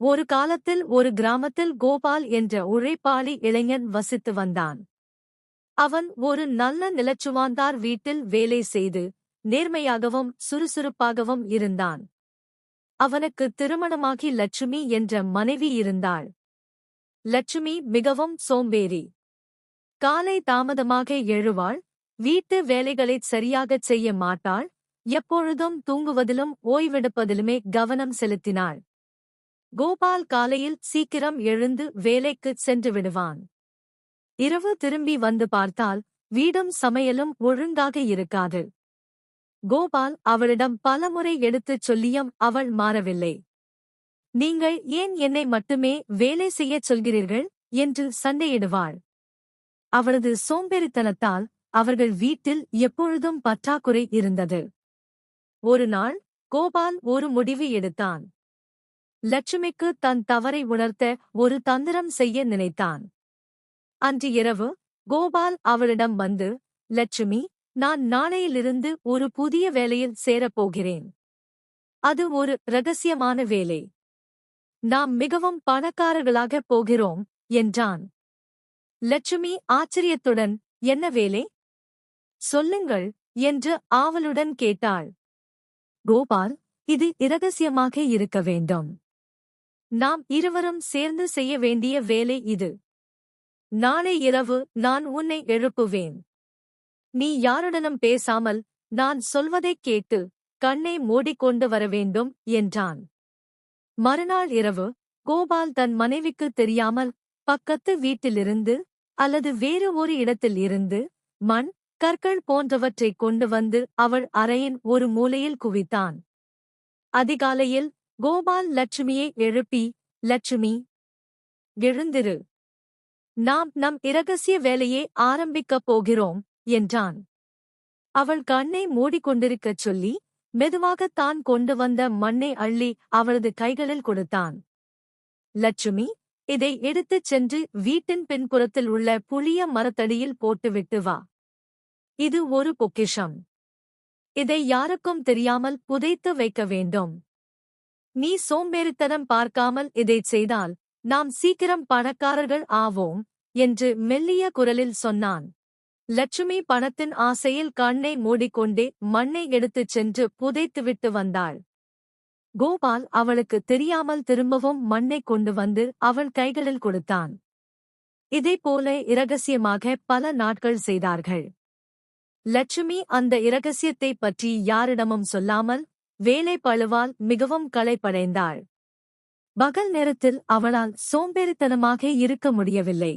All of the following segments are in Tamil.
ஒரு காலத்தில் ஒரு கிராமத்தில் கோபால் என்ற உழைப்பாளி இளைஞன் வசித்து வந்தான். அவன் ஒரு நல்ல நிலச்சுவாந்தார் வீட்டில் வேலை செய்து நேர்மையாகவும் சுறுசுறுப்பாகவும் இருந்தான். அவனுக்கு திருமணமாகி லட்சுமி என்ற மனைவி இருந்தாள். லட்சுமி மிகவும் சோம்பேறி. காலை தாமதமாக எழுவாள் வீட்டு வேலைகளைச் சரியாகச் செய்ய மாட்டாள் எப்பொழுதும் தூங்குவதிலும் ஓய்வெடுப்பதிலுமே கவனம் செலுத்தினாள். கோபால் காலையில் சீக்கிரம் எழுந்து வேலைக்குச் சென்று விடுவான். இரவு திரும்பி வந்து பார்த்தால் வீடும் சமையலும் ஒழுங்காக இருக்காது. கோபால் அவளிடம் பலமுறை எடுத்துச் சொல்லியும் அவள் மாறவில்லை. நீங்கள் ஏன் என்னை மட்டுமே வேலை செய்யச் சொல்கிறீர்கள்? என்று சண்டையிடுவாள். அவளது சோம்பேறித்தனத்தால் அவர்கள் வீட்டில் எப்பொழுதும் பற்றாக்குறை இருந்தது. ஒரு நாள் கோபால் ஒரு முடிவு எடுத்தான். லட்சுமிக்கு தன் தவறை உணர்த்த ஒரு தந்திரம் செய்ய நினைத்தான். அன்று இரவு கோபால் அவளிடம் வந்து லட்சுமி நான் நாளையிலிருந்து ஒரு புதிய வேலையில் சேரப்போகிறேன் அது ஒரு ரகசியமான வேலை. நாம் மிகவும் பணக்காரர்களாகப் போகிறோம் என்றான். லட்சுமி ஆச்சரியத்துடன் என்ன வேலை? சொல்லுங்கள் என்று ஆவலுடன் கேட்டாள். கோபால் இது இரகசியமாக இருக்க வேண்டும். நாம் இருவரும் சேர்ந்து செய்ய வேண்டிய வேலை இது. நாளை இரவு நான் உன்னை எழுப்புவேன். நீ யாருடனும் பேசாமல் நான் சொல்வதைக் கேட்டு கண்ணை மூடிக்கொண்டு வர வேண்டும் என்றான். மறுநாள் இரவு கோபால் தன் மனைவிக்கு தெரியாமல் பக்கத்து வீட்டிலிருந்து அல்லது வேறு ஒரு இடத்தில் இருந்து மண் கற்கள் போன்றவற்றைக் கொண்டு வந்து அவள் அறையின் ஒரு மூலையில் குவித்தான். அதிகாலையில் கோபால் லட்சுமியை எழுப்பி லட்சுமி எழுந்திரு. நாம் நம் இரகசிய வேலையை ஆரம்பிக்கப் போகிறோம் என்றான். அவள் கண்ணை மூடிக்கொண்டிருக்கச் சொல்லி மெதுவாக தான் கொண்டு வந்த மண்ணை அள்ளி அவளது கைகளில் கொடுத்தான். லட்சுமி இதை எடுத்துச் சென்று வீட்டின் பின்புறத்தில் உள்ள புளிய மரத்தடியில் போட்டுவிட்டு வா. இது ஒரு பொக்கிஷம். இதை யாருக்கும் தெரியாமல் புதைத்து வைக்க வேண்டும். நீ சோம்பேறித்தனம் பார்க்காமல் இதைச் செய்தால் நாம் சீக்கிரம் பணக்காரர்கள் ஆவோம் என்று மெல்லிய குரலில் சொன்னான். லட்சுமி பணத்தின் ஆசையில் கண்ணை மூடிக்கொண்டே மண்ணை எடுத்துச் சென்று புதைத்துவிட்டு வந்தாள். கோபால் அவளுக்கு தெரியாமல் திரும்பவும் மண்ணை கொண்டு வந்து அவள் கைகளில் கொடுத்தான். இதேபோல இரகசியமாக பல நாட்கள் செய்தார்கள். லட்சுமி அந்த இரகசியத்தை பற்றி யாரிடமும் சொல்லாமல் வேலை பழுவால் மிகவும் களைப்படைந்தாள். பகல் நேரத்தில் அவளால் சோம்பேறித்தனமாக இருக்க முடியவில்லை.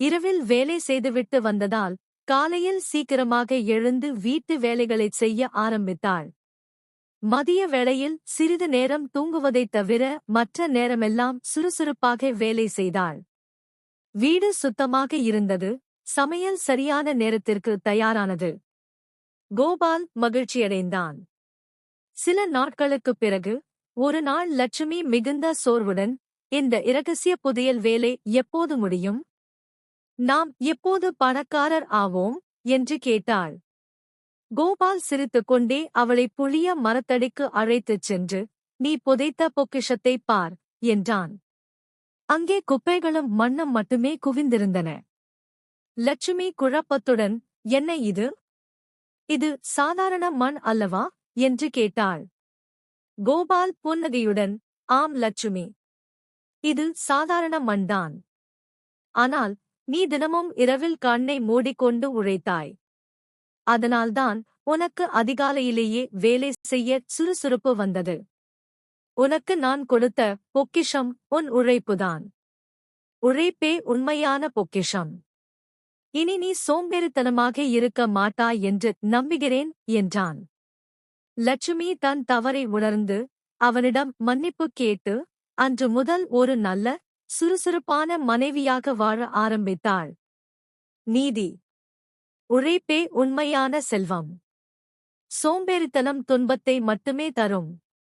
இரவில் வேலை செய்துவிட்டு வந்ததால் காலையில் சீக்கிரமாக எழுந்து வீட்டு வேலைகளைச் செய்ய ஆரம்பித்தாள். மதிய வேளையில் சிறிது நேரம் தூங்குவதைத் தவிர மற்ற நேரமெல்லாம் சுறுசுறுப்பாக வேலை செய்தாள். வீடு சுத்தமாக இருந்தது சமையல் சரியான நேரத்திற்கு தயாரானது. கோபால் மகிழ்ச்சியடைந்தான். சில நாட்களுக்குப் பிறகு ஒரு நாள் லட்சுமி மிகுந்த சோர்வுடன் இந்த இரகசிய புதையல் வேலை எப்போது முடியும்? நாம் எப்போது பணக்காரர் ஆவோம்? என்று கேட்டாள். கோபால் சிரித்துக்கொண்டே அவளை புளிய மரத்தடிக்கு அழைத்துச் சென்று நீ புதைத்த பொக்கிஷத்தை பார் என்றான். அங்கே குப்பைகளும் மண்ணும் மட்டுமே குவிந்திருந்தன. லட்சுமி குழப்பத்துடன் என்ன இது? இது சாதாரண மண் அல்லவா? என்று கேட்டாள். கோபால் புன்னகையுடன் ஆம் லட்சுமி. இது சாதாரண மண்தான். ஆனால் நீ தினமும் இரவில் கண்ணை மூடிக்கொண்டு உழைத்தாய். அதனால்தான் உனக்கு அதிகாலையிலேயே வேலை செய்ய சுறுசுறுப்பு வந்தது. உனக்கு நான் கொடுத்த பொக்கிஷம் உன் உழைப்புதான். உழைப்பே உண்மையான பொக்கிஷம். இனி நீ சோம்பேறித்தனமாக இருக்க மாட்டாய் என்று நம்புகிறேன் என்றான். லட்சுமி தன் தவறை உணர்ந்து அவனிடம் மன்னிப்பு கேட்டு அன்று முதல் ஒரு நல்ல சுறுசுறுப்பான மனைவியாக வாழ ஆரம்பித்தாள். நீதி உழைப்பே உண்மையான செல்வம். சோம்பேறித்தனம் துன்பத்தை மட்டுமே தரும்.